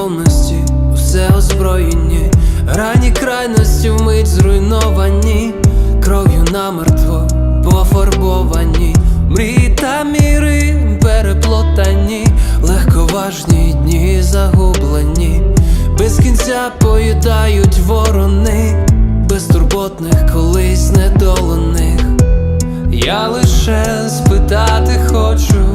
невгомовності, усе озброєні, ранні крайності вмить зруйновані, кров'ю намертво пофарбовані, мрії та міри переплотані, легковажні дні загублені, без кінця поїдають ворони, безтурботних колись недоланих. Я лише спитати хочу,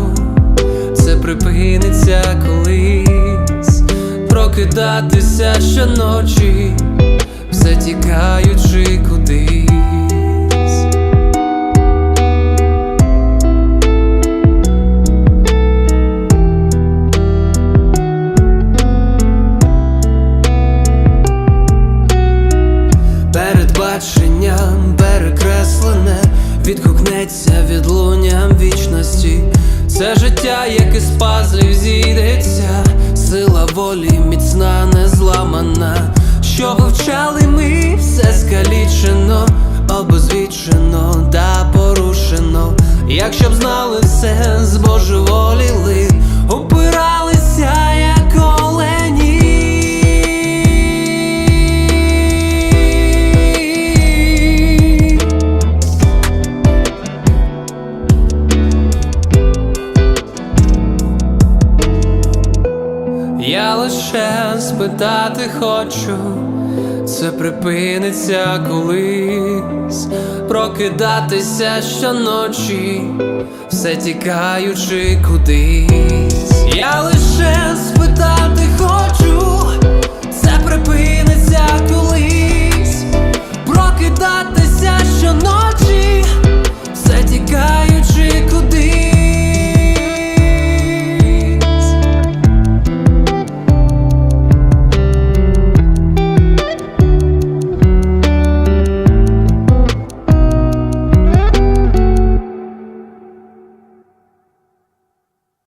припиниться колись, прокидатися щоночі, все тікаючи кудись. Передбаченням перекреслене, відгукнеться відлунням вічності. Це життя, як із пазлів зійдеться, сила волі міцна, незламана. Що вивчали ми, все скалічено, обозвічено та порушено. Якщо б знали все, збожеволіли, опиралися, Я лише спитати хочу, це припиниться колись, прокидатися щоночі, все тікаючи кудись. Я лише